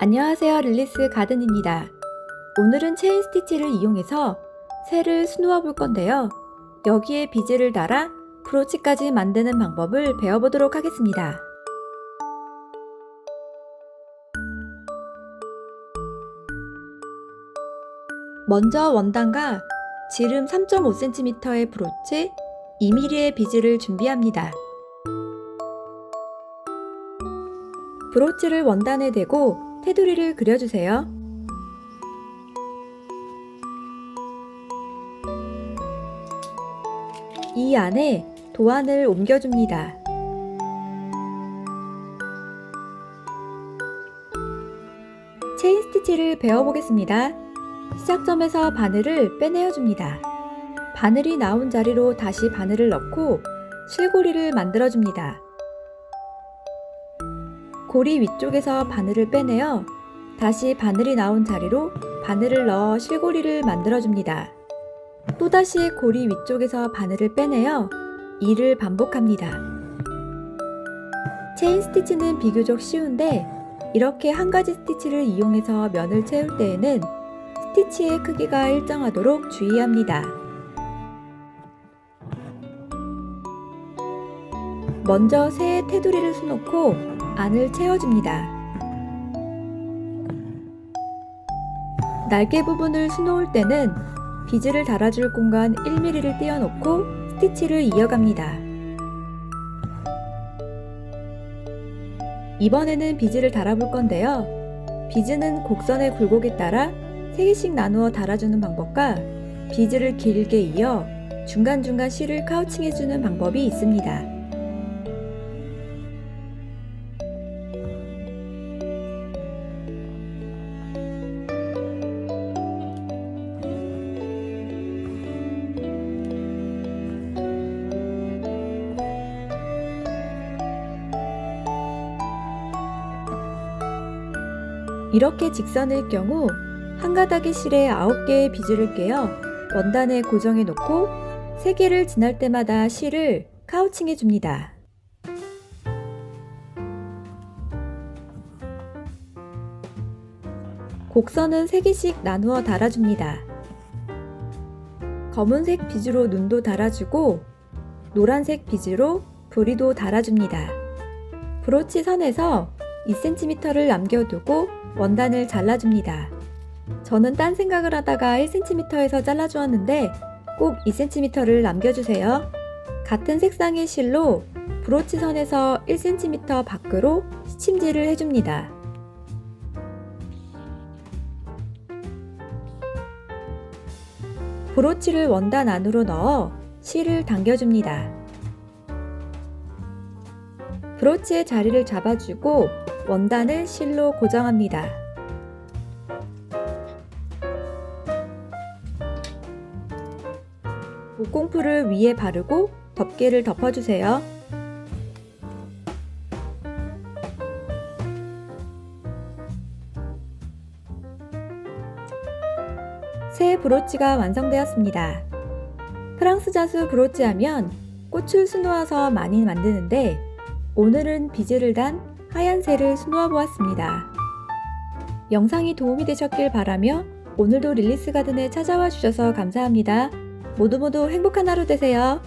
안녕하세요 릴리스 가든입니다. 오늘은 체인 스티치를 이용해서 새를 수놓아 볼 건데요. 여기에 비즈를 달아 브로치까지 만드는 방법을 배워보도록 하겠습니다. 먼저 원단과 지름 3.5cm의 브로치, 2mm의 비즈를 준비합니다. 브로치를 원단에 대고 테두리를 그려주세요. 이 안에 도안을 옮겨줍니다. 체인 스티치를 배워보겠습니다. 시작점에서 바늘을 빼내어줍니다. 바늘이 나온 자리로 다시 바늘을 넣고 실고리를 만들어줍니다. 고리 위쪽에서 바늘을 빼내어 다시 바늘이 나온 자리로 바늘을 넣어 실고리를 만들어줍니다. 또다시 고리 위쪽에서 바늘을 빼내어 이를 반복합니다. 체인 스티치는 비교적 쉬운데 이렇게 한 가지 스티치를 이용해서 면을 채울 때에는 스티치의 크기가 일정하도록 주의합니다. 먼저 새의 테두리를 수놓고 안을 채워줍니다. 날개 부분을 수놓을 때는 비즈를 달아줄 공간 1mm를 띄워놓고 스티치를 이어갑니다. 이번에는 비즈를 달아볼 건데요. 비즈는 곡선의 굴곡에 따라 3개씩 나누어 달아주는 방법과 비즈를 길게 이어 중간중간 실을 카우칭해주는 방법이 있습니다. 이렇게 직선일 경우 한 가닥의 실에 9개의 비즈를 꿰어 원단에 고정해 놓고 3개를 지날 때마다 실을 카우칭해 줍니다. 곡선은 3개씩 나누어 달아줍니다. 검은색 비즈로 눈도 달아주고 노란색 비즈로 부리도 달아줍니다. 브로치 선에서 2cm를 남겨두고 원단을 잘라줍니다. 저는 딴 생각을 하다가 1cm에서 잘라주었는데 꼭 2cm를 남겨주세요. 같은 색상의 실로 브로치 선에서 1cm 밖으로 시침질을 해줍니다. 브로치를 원단 안으로 넣어 실을 당겨줍니다. 브로치의 자리를 잡아주고 원단을 실로 고정합니다. 목공풀을 위에 바르고 덮개를 덮어주세요. 새 브로치가 완성되었습니다. 프랑스 자수 브로치 하면 꽃을 수놓아서 많이 만드는데 오늘은 비즈를 단 하얀 새를 수놓아 보았습니다. 영상이 도움이 되셨길 바라며 오늘도 릴리스 가든에 찾아와 주셔서 감사합니다. 모두 모두 행복한 하루 되세요.